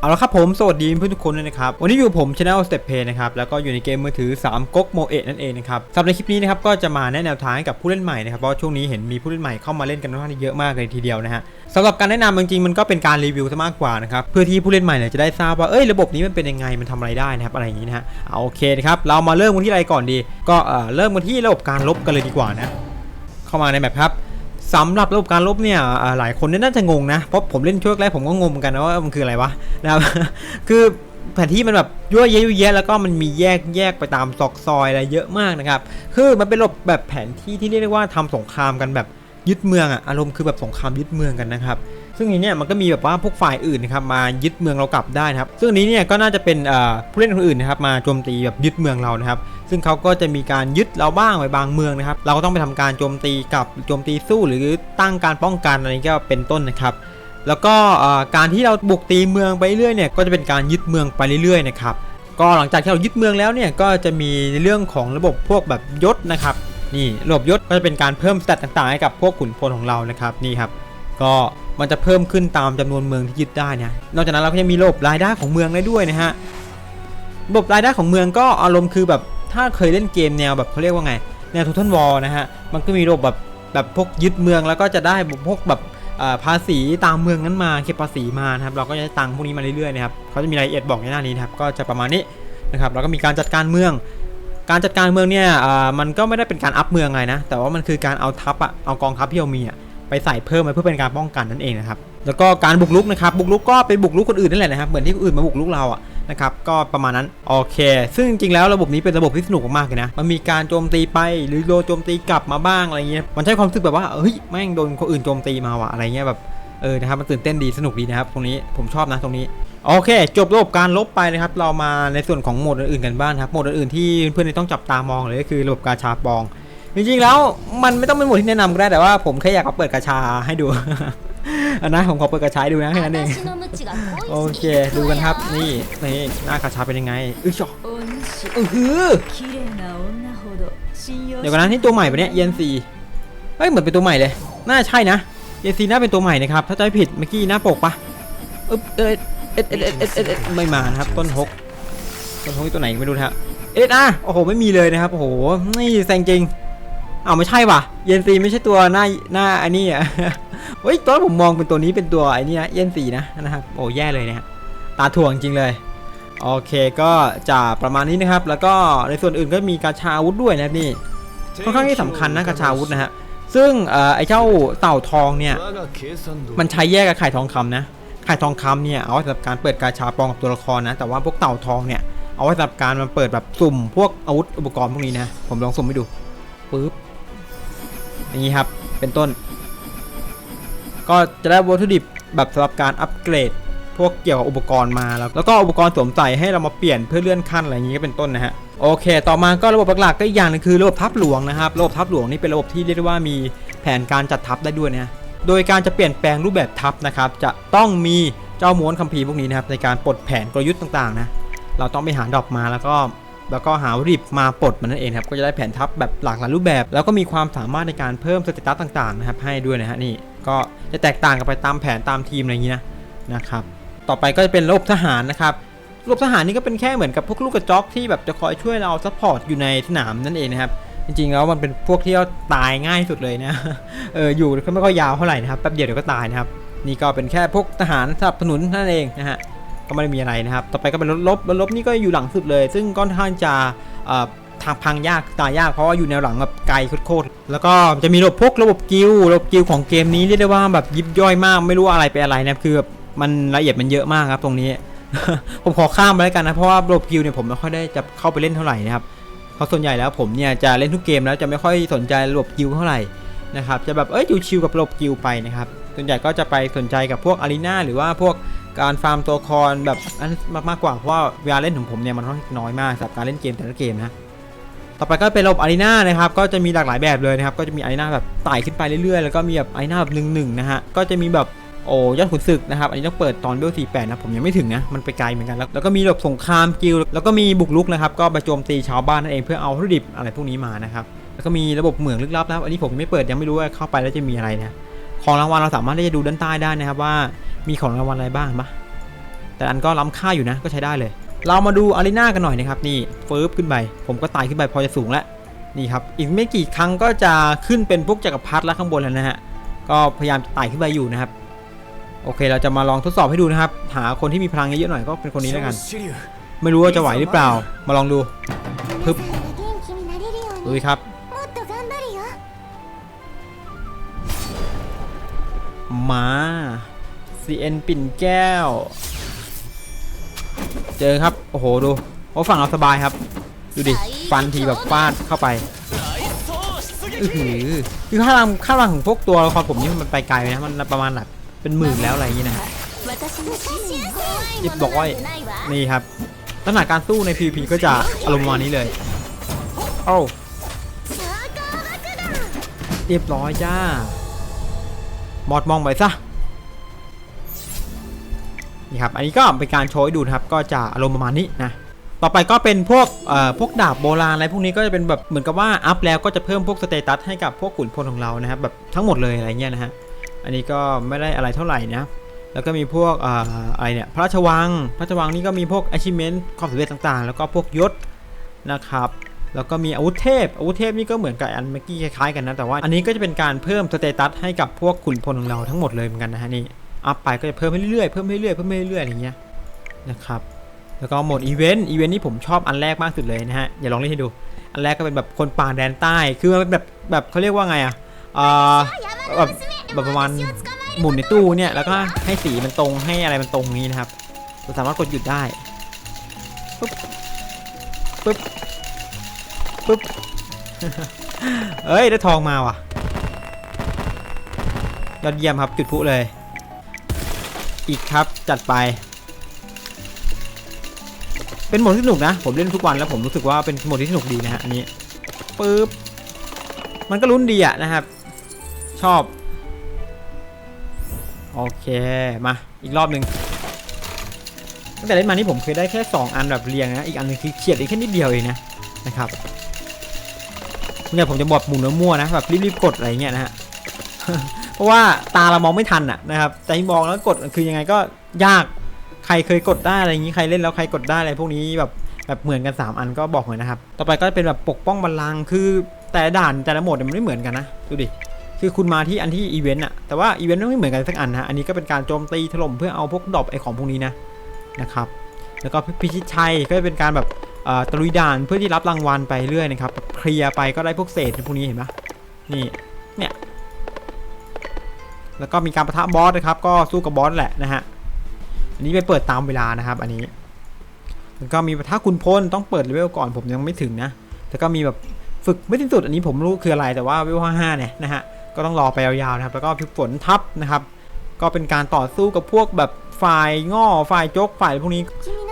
เอาละครับผมสวัสดีเพื่อนทุกคนเลยนะครับ วันนี้อยู่ผมช anel Step Play นะครับ แล้วก็อยู่ในเกมมือถือ 3ก๊กโมเอะนั่นเองนะครับสำหรับในคลิปนี้นะครับก็จะมาแนะแนวทางให้กับผู้เล่นใหม่นะครับเพราะช่วงนี้เห็นมีผู้เล่นใหม่เข้ามาเล่นกันค่อนข้างเยอะมากเลยทีเดียวนะฮะสำหรับการแนะนำจริงๆมันก็เป็นการรีวิวซะมากกว่านะครับเพื่อที่ผู้เล่นใหม่เนี่ยจะได้ทราบว่าเอ้ยระบบนี้มันเป็นยังไงมันทำอะไรได้นะครับอะไรอย่างนี้นะฮะเอาโอเคนะครับเรามาเริ่มกันที่อะไรก่อนดี ก็เอ่อเริ่มกันที่ระบบการลบกันเลยดีกว่านะเข้ามาในแมปครับ สำหรับระบบการลบเนี่ยหลายคนน่าจะงงนะ เพราะผมเล่นช่วงแรกผมก็งงเหมือนกันนะว่ามันคืออะไรวะนะครับคือแผนที่มันแบบยั่วเยะยั่วแยะแล้วก็มันมีแยกแยกไปตามซอกซอยอะไรเยอะมากนะครับ คือมันเป็นระบบแบบแผนที่ที่เรียกได้ว่าทำสงครามกันแบบ ยึดเมืองอะอารมณ์คือแบบสงครามยึดเมืองกันนะครับซึ่งอันเนี้ยมันก็มีแบบว่าพวกฝ่ายอื่นนะครับมายึดเมืองเรากลับได้นะครับ ซึ่งนี้เนี่ยก็น่าจะเป็นผู้เล่นคนอื่นนะครับมาโจมตีแบบยึดเมืองเรานะครับ ซึ่งเขาก็จะมีการยึดเราบ้างไปบางเมืองนะครับ เราก็ต้องไปทำการโจมตีกับโจมตีสู้หรือตั้งการป้องกันอะไรก็เป็นต้นนะครับ แล้วก็การที่เราบุกตีเมืองไปเรื่อยเนี่ยก็จะเป็นการยึดเมืองไปเรื่อยๆนะครับก็หลังจากที่เรายึดเมืองแล้วเนี่ยก็จะมีเรื่องของระบบพวกแบบยศนะครับ นี่ระบบยศก็จะเป็นการเพิ่มสเตตต่างๆให้กับพวกขุนพลของเรานะครับนี่ครับก็มันจะเพิ่มขึ้นตามจำนวนเมืองที่ยึดได้นะนอกจากนั้นเราก็ยังมีระบบรายได้ของเมืองได้ด้วยนะฮะระบบรายได้ของเมืองก็อารมณ์คือแบบถ้าเคยเล่นเกมแนวแบบเขาเรียกว่าไงแนวทูทันวอลนะฮะมันก็มีระบบแบบแบบพวกยึดเมืองแล้วก็จะได้พวกแบบภาษีตามเมืองนั้นมาเก็บภาษีมานะครับเราก็จะได้ตังค์พวกนี้มาเรื่อยๆนะครับเขาจะมีรายละเอียดบอกในหน้านี้นะครับก็จะประมาณนี้นะครับแล้วก็มีการจัดการเมือง การจัดการเมืองเนี่ยมันก็ไม่ได้เป็นการอัพเมืองไงนะ แต่ว่ามันคือการเอาทัพอะเอากองทัพที่เรามีอะไปใส่เพิ่มไปเพื่อเป็นการป้องกันนั่นเองนะครับแล้วก็การบุกรุกนะครับบุกรุกก็ไปบุกรุกคนอื่นนั่นแหละนะครับเหมือนที่คนอื่นมาบุกรุกเราอะนะครับก็ประมาณนั้นโอเค ซึ่งจริงๆแล้วระบบนี้เป็นระบบที่สนุกมากๆเลยนะมันมีการโจมตีไปหรือโดนโจมตีกลับมาบ้างอะไรเงี้ยมันใช้ความรู้สึกแบบว่าเฮ้ยแม่งโดนคนอื่นโจมตีมาว่ะอะไรเงี้ยแบบเออนะครับมันตื่นเต้นดีสนุกดีนะครับตรงนี้ผมชอบนะตรงนี้ โอเค จบระบบการลบไปนะครับ เรามาในส่วนของโหมดอื่นกันบ้างครับโหมดอื่นที่เพื่อนๆต้องจับตามองเลยก็คือระบบกาชาปอง จริงๆแล้วมันไม่ต้องเป็นโหมดที่แนะนำก็ได้แต่ว่าผมแค่อยากเอาเปิดกาชาให้ดูนะผมขอเปิดกาชาดูนะแค่นั้นเองโอเค ดูกันครับนี่นี่หน้ากาชาเป็นยังไงอึ๊ยอกอือหือเดี๋ยวก่อนนะนี่ตัวใหม่ปะเนี่ยเยนซีเฮ้ยเหมือนเป็นตัวใหม่เลย น่าใช่นะเยนซีน่าเป็นตัวใหม่นะครับถ้าจำไม่ผิดเมื่อกี้หน้าปกปะ เออเอ็ดเอ็ดเอ็ดเอ็ดเอ็ดเอ็ดไม่มานะครับ ต้นฮกต้นฮกตัวไหนไม่รู้นะฮะเอ็ดอะโอ้โหไม่มีเลยนะครับโอ้โหนี่แซงจริงอ้าวไม่ใช่ว่ะเย็นซีไม่ใช่ตัวหน้าหน้าอันนี้อะเฮ้ยตอนนนผมมองเป็นตัวนี้เป็นตัวไอ้นี่นะเย็นซีนะนะครับโอ้แย่เลยนะฮะตาถ่วงจริงเลยโอเคก็จะประมาณนี้นะครับ แล้วก็ในส่วนอื่นก็มีกาชาอาวุธด้วยนะครับนี่ค่อนข้างที่สำคัญนะกระชาวุธนะฮะซึ่งเอ่อไอ้เจ้าเต่าทองเนี่ยมันใช้แยกกับไข่ทองคำนะ ไข่ทองคำเนี่ยเอาไว้สำหรับการเปิดกาชาปองกับตัวละครนะ แต่ว่าพวกเต่าทองเนี่ยเอาไว้สำหรับการมาเปิดแบบสุ่มพวกอาวุธอุปกรณ์พวกนี้นะ ผมลองสุ่มให้ดูปึ๊บอย่างนี้ครับเป็นต้น ก็จะได้วัตถุดิบแบบสำหรับการอัปเกรด พวกเกี่ยวกับอุปกรณ์มาแล้วแล้วก็อุปกรณ์สวมใส่ให้เรามาเปลี่ยนเพื่อเลื่อนขั้นอะไรอย่างนี้ก็เป็นต้นนะฮะโอเค ต่อมาก็ระบบหลักๆก็อีกอย่างหนึงคือระบบทัพหลวงนะครับ ระบบทัพหลวงนี่เป็นระบบที่เรียกได้ว่ามีแผนการจัดทัพได้ด้วยนะ โดยการจะเปลี่ยนแปลงรูปแบบทัพนะครับ จะต้องมีเจ้าม้วนคัมภีร์พวกนี้นะครับในการปลดแผนกลยุทธ์ต่างๆนะเราต้องไปหาดอกมาแล้วก็แล้วก็หาวิบมาปลดมันนั่นเองครับก็จะได้แผนทัพแบบหลากหลายรูปแบบ แล้วก็มีความสามารถในการเพิ่มสเตตัสต่างๆนะครับให้ด้วยนะฮะนี่ก็จะแตกต่างกันไปตามแผนตามทีมอะไรอย่างนี้นะนะครับต่อไปก็จะเป็นระบบทหารนะครับระบบทหารนี่ก็เป็นแค่เหมือนกับพวกลูกกระจอกที่แบบจะคอยช่วยเราซัพพอร์ตอยู่ในสนามนั่นเองนะครับ จริงๆแล้วมันเป็นพวกที่เราตายง่ายสุดเลยนะเอออยู่ก็ไม่ค่อยยาวเท่าไหร่นะครับแป๊บเดียวเดี๋ยวก็ตายนะครับนี่ก็เป็นแค่พวกทหารสนับสนุนนั่นเองนะฮะก็ไม่ได้มีอะไรนะครับ ต่อไปก็เป็นรถลบรถลบนี่ก็อยู่หลังสุดเลย ซึ่งก็ค่อนข้าจะทางพังยากตายยากเพราะว่าอยู่แนวหลังแบบไกลโคตรๆแล้วก็จะมีระบบพวกระบบกิลระบบกิลของเกมนี้เรียกได้ว่าแบบยิบย่อยมากไม่รู้อะไรไปอะไรนะครับคือแบบมันละเอียดมันเยอะมากครับตรงนี้ ผมขอข้ามไปแล้วกันนะเพราะว่าระบบกิลเนี่ยผมไม่ค่อยได้จะเข้าไปเล่นเท่าไหร่นะครับ เพราะส่วนใหญ่แล้วผมเนี่ยจะเล่นทุกเกมแล้วจะไม่ค่อยสนใจระบบกิลด์เท่าไหร่นะครับจะแบบเอ้ยชิวๆกับระบบกิลด์ไปนะครับส่วนใหญ่ก็จะไปสนใจกับพวกอารีนาหรือว่าพวกการฟาร์มตัวละครแบบอันมากมากกว่าเพราะว่าเวลาเล่นของผมเนี่ยมันค่อนข้างน้อยมากสำหรับการเล่นเกมแต่ละเกมนะต่อไปก็เป็นระบบอารีนานะครับก็จะมีหลากหลายแบบเลยนะครับก็จะมีอารีนาแบบไต่ขึ้นไปเรื่อยๆ แล้วก็มีแบบอารีนาแบบหนึ่งหนึ่งนะฮะก็จะมีแบบ โอ้ยอดขุนศึกนะครับ อันนี้ต้องเปิดตอนเบล48นะผมยังไม่ถึงนะมันไปไกลเหมือนกัน แล้วแล้วก็มีระบบสงครามกิลแล้วก็มีบุกรุกนะครับก็ไปโจมตีชาวบ้านนั่นเองเพื่อเอาวัตถุดิบอะไรพวกนี้มานะครับแล้วก็มีระบบเหมืองลึกลับนะครับอันนี้ผมยังไม่เปิดยังไม่รู้ว่าเข้าไปแล้วจะมีอะไรนะของรางวัลเราสามารถที่จะดูด้านใต้ได้นะครับว่ามีของรางวัลอะไรบ้างปะแต่อันก็ล้ำค่าอยู่นะก็ใช้ได้เลย เรามาดูอารีนากันหน่อยนะครับนี่เฟิร์บขึ้นไปผมก็ไต่ขึ้นไปพอจะสูงแล้วนี่ครับอีกไม่กี่ครั้งก็จะขึ้นเป็นพวกจักรพรรดิแล้วข้างบนแล้วนะฮะก็พยายามไต่ขึ้นไปอยู่นะครับ โอเค เราจะมาลองทดสอบให้ดูนะครับ หาคนที่มีพลังเยอะหน่อยก็เป็นคนนี้แล้วกัน ไม่รู้ว่าจะไหวหรือเปล่า มาลองดูปึ๊บดูครับ มาเซนปิ่นแก้ว เจอครับ โอ้โห ดูโอ้ฝั่งเราสบายครับ ดูดิ ฟันทีแบบฟาดเข้าไปอือหือคือข้ารังข้ารังของพวกตัวละครผมนี่มันไปไกลนะ มันประมาณแบบ เป็นหมื่นแล้วอะไรอย่างนี้นะอิบบอยนี่ครับลักษณะการสู้ใน PVP ก็จะอารมณ์วันนี้เลยโอ้เรียบร้อยจ้าหมอดมองไปซะนี่ครับอันนี้ก็เป็นการโชว์ดูนะครับ ก็จะอารมณ์ประมาณนี้นะต่อไปก็เป็นพวกเอ่อพวกดาบโบราณอะไรพวกนี้ก็จะเป็นแบบเหมือนกับว่าอัพแล้วก็จะเพิ่มพวกสเตตัสให้กับพวกขุนพลของเรานะครับแบบทั้งหมดเลยอะไรเงี้ยนะฮะ อันนี้ก็ไม่ได้อะไรเท่าไหร่นะแล้วก็มีพวกอะไรเนี่ยพระราชวังพระราชวังนี่ก็มีพวก achievement ความสำเร็จต่างๆ แล้วก็พวกยศนะครับแล้วก็มีอาวุธเทพ อาวุธเทพนี่ก็เหมือนกับอันเมื่อกี้คล้ายๆกันนะ แต่ว่าอันนี้ก็จะเป็นการเพิ่มสเตตัสให้กับพวกขุนพลของเราทั้งหมดเลยเหมือนกันนะฮะนี่อัพไปก็จะเพิ่มให้เรื่อยๆเพิ่มให้เรื่อยๆเพิ่มให้เรื่อยๆอย่างเงี้ยนะครับแล้วก็โหมดอีเวนต์อีเวนต์นี่ผมชอบอันแรกมากสุดเลยนะฮะอย่าลองเล่นให้ดู อันแรกก็เป็นแบบคนป่าแดนใต้คือมันแบบแบบเขาเรียกว่าไงอะอ่อแบบ แบบประมาณหมุนในตู้เนี่ยแล้วก็ให้สีมันตรงให้อะไรมันตรงนี้นะครับเราสามารถกดหยุดได้ปึ๊บปึ๊บปึ๊บเอ้ยได้ทองมาว่ะยอดเยี่ยมครับจุดพลุเลย อีกครับจัดไป เป็นโหมดที่สนุกนะ ผมเล่นทุกวันแล้วผมรู้สึกว่าเป็นโหมดที่สนุกดีนะฮะอันนี้ปึ๊บมันก็ลุ้นดีอะนะครับ ชอบ โอเค มา อีกรอบหนึ่งตั้งแต่เล่นมานี่ผมเคยได้แค่ 2 อันแบบเรียงนะ อีกอันหนึงคือเฉียดอีกแค่นิดเดียวเองนะ นะครับเนี่ยผมจะบอกหมุนแล้วมั่วนะแบบรีบๆกดอะไรเงี้ยนะฮะ เพราะว่าตาเรามองไม่ทันอะนะครับใจมองแล้วกดคือยังไงก็ยาก ใครเคยกดได้อะไรอย่างนี้ ใครเล่นแล้วใครกดได้อะไรพวกนี้แบบแบบเหมือนกัน 3 อันก็บอกหน่อยนะครับ ต่อไปก็เป็นแบบปกป้องบัลลังก์คือแต่ด่านแต่ละโหมดมันไม่เหมือนกันนะ ดูดิ คือคุณมาที่อันที่อีเวนต์อะแต่ว่าอีเวนต์มันไม่เหมือนกันสักอันนะอันนี้ก็เป็นการโจมตีถล่มเพื่อเอาพวกดรอปไอของพวกนี้นะนะครับแล้วก็พิชิตชัยก็เป็นการแบบตะลุยด่านเพื่อที่รับรางวัลไปเรื่อยนะครับเคลียร์ไปก็ได้พวกเศษพวกนี้เห็นปะนี่เนี่ยแล้วก็มีการประทะบอสนะครับ ก็สู้กับบอสแหละนะฮะอันนี้ไปเปิดตามเวลานะครับ อันนี้แล้วก็มีประทะคุณพลต้องเปิดเลเวลก่อนผมยังไม่ถึงนะแล้วก็มีแบบฝึกไม่สิ้นสุดอันนี้ผมรู้คืออะไรแต่ว่าเลเวลห้าเนี่ยนะฮะ ก็ต้องรอไปยาวๆนะครับ แล้วก็พลิกฝนทับนะครับ ก็เป็นการต่อสู้กับพวกแบบฝ่ายง่อฝ่ายจกฝ่ายพวกนี้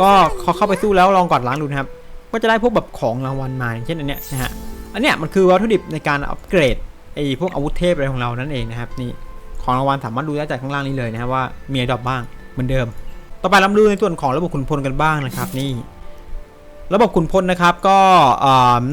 ก็เขาเข้าไปสู้แล้วลองกอดล้างดูนะครับ ก็จะได้พวกแบบของรางวัลมาอย่างเช่นอันเนี้ยนะฮะอันเนี้ยมันคือวัตถุดิบในการอัปเกรดไอ้พวกอาวุธเทพอะไรของเรานั่นเองนะครับนี่ของรางวัลสามารถดูได้จากข้างล่างนี้เลยนะครับว่ามีอะไรดรอปบ้างเหมือนเดิม ต่อไปเรามาดูในส่วนของระบบขุนพลกันบ้างนะครับนี่ ระบบขุนพลนะครับก็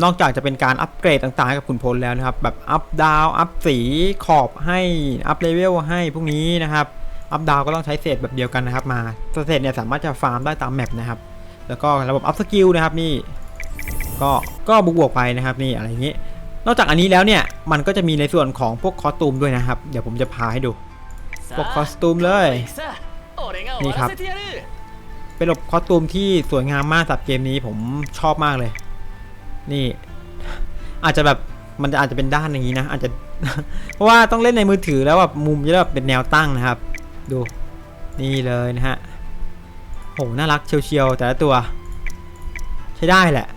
นอกจากจะเป็นการอัปเกรดต่างๆให้กับขุนพลแล้วนะครับ แบบอัพดาวอัพสีขอบให้อัพเลเวลให้พวกนี้นะครับ อัพดาวก็ต้องใช้เศษแบบเดียวกันนะครับ มาเศษเนี่ยสามารถจะฟาร์มได้ตามแมปนะครับ แล้วก็ระบบอัพสกิลนะครับนี่ก็ก็บวกไปนะครับนี่อะไรอย่างนี้ นอกจากอันนี้แล้วเนี่ยมันก็จะมีในส่วนของพวกคอสตูมด้วยนะครับ เดี๋ยวผมจะพาให้ดูพวกคอสตูมเลยนี่ครับ เป็นระบบคอสตูมที่สวยงามมากสำหรับเกมนี้ผมชอบมากเลย นี่ อาจจะแบบมันอาจจะเป็นด้านอย่างนี้นะ อาจจะ เพราะว่าต้องเล่นในมือถือแล้วแบบมุมจะแบบเป็นแนวตั้งนะครับ ดู นี่เลยนะฮะโหน่ารักเชียวๆแต่ละตัว ใช้ได้แหละ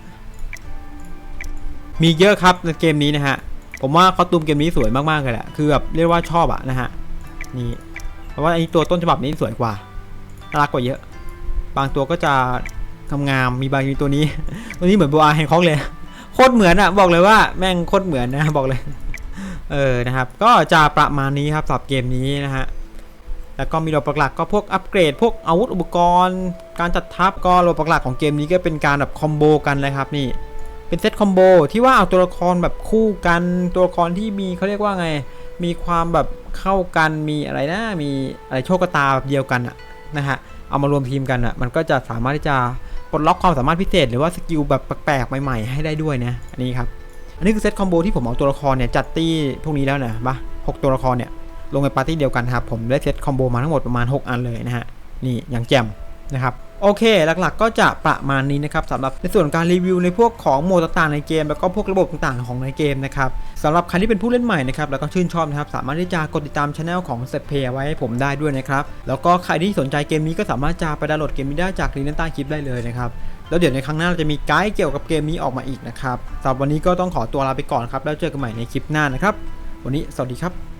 มีเยอะครับในเกมนี้นะฮะผมว่าคอสตูมเกมนี้สวยมากๆเลยแหละคือแบบเรียกว่าชอบอะนะฮะนี่เพราะว่าไอ้ตัวต้นฉบับนี้สวยกว่าน่ารักกว่าเยอะ บางตัวก็จะงามๆมีบางมีตัวนี้ ตัวนี้เหมือนโบอาแฮนค็อกเลยโคตรเหมือนอะบอกเลยว่าแม่งโคตรเหมือนนะบอกเลยเออนะครับ ก็จะประมาณนี้ครับสำหรับเกมนี้นะฮะแล้วก็มีระบบหลักๆก็พวกอัปเกรด พวกอาวุธอุปกรณ์ การจัดทัพก็ระบบหลักๆของเกมนี้ก็เป็นการแบบคอมโบกันเลยครับนี่เป็นเซตคอมโบที่ว่าเอาตัวละครแบบคู่กันตัวละครที่มีเขาเรียกว่าไง มีความแบบเข้ากันมีอะไรนะมีอะไรโชคตาแบบเดียวกันอะนะฮะ เอามารวมทีมกันอะมันก็จะสามารถที่จะปลดล็อกความสามารถพิเศษ หรือว่าสกิลแบบแปลกๆใหม่ๆ ให้ได้ด้วยนะอันนี้ครับอันนี้คือเซตคอมโบที่ผมเอาตัวละครเนี่ยจัดตี้พวกนี้แล้วนะปะหกตัวละครเนี่ยลงในปาร์ตี้เดียวกันครับผมได้เซตคอมโบมาทั้งหมดประมาณ 6 อันเลยนะฮะนี่อย่างแจ่มนะครับ โอเค หลักๆก็จะประมาณนี้นะครับสำหรับในส่วนการรีวิวในพวกของโหมดต่างๆในเกม แล้วก็พวกระบบต่างๆของในเกมนะครับสำหรับใครที่เป็นผู้เล่นใหม่นะครับแล้วก็ชื่นชอบนะครับสามารถที่จะกดติดตามช anel ของ Set Play ไว้ให้ผมได้ด้วยนะครับแล้วก็ใครที่สนใจเกมนี้ก็สามารถจะไปดาวน์โหลดเกมนี้ได้จากลิงก์ด้านใต้คลิปได้เลยนะครับแล้วเดี๋ยวในครั้งหน้าเราจะมีไกด์เกี่ยวกับเกมนี้ออกมาอีกนะครับสำหรับวันนี้ก็ต้องขอตัวลาไปก่อนครับแล้วเจอกันใหม่ในคลิปหน้านะครับวันนี้สวัสดีครับ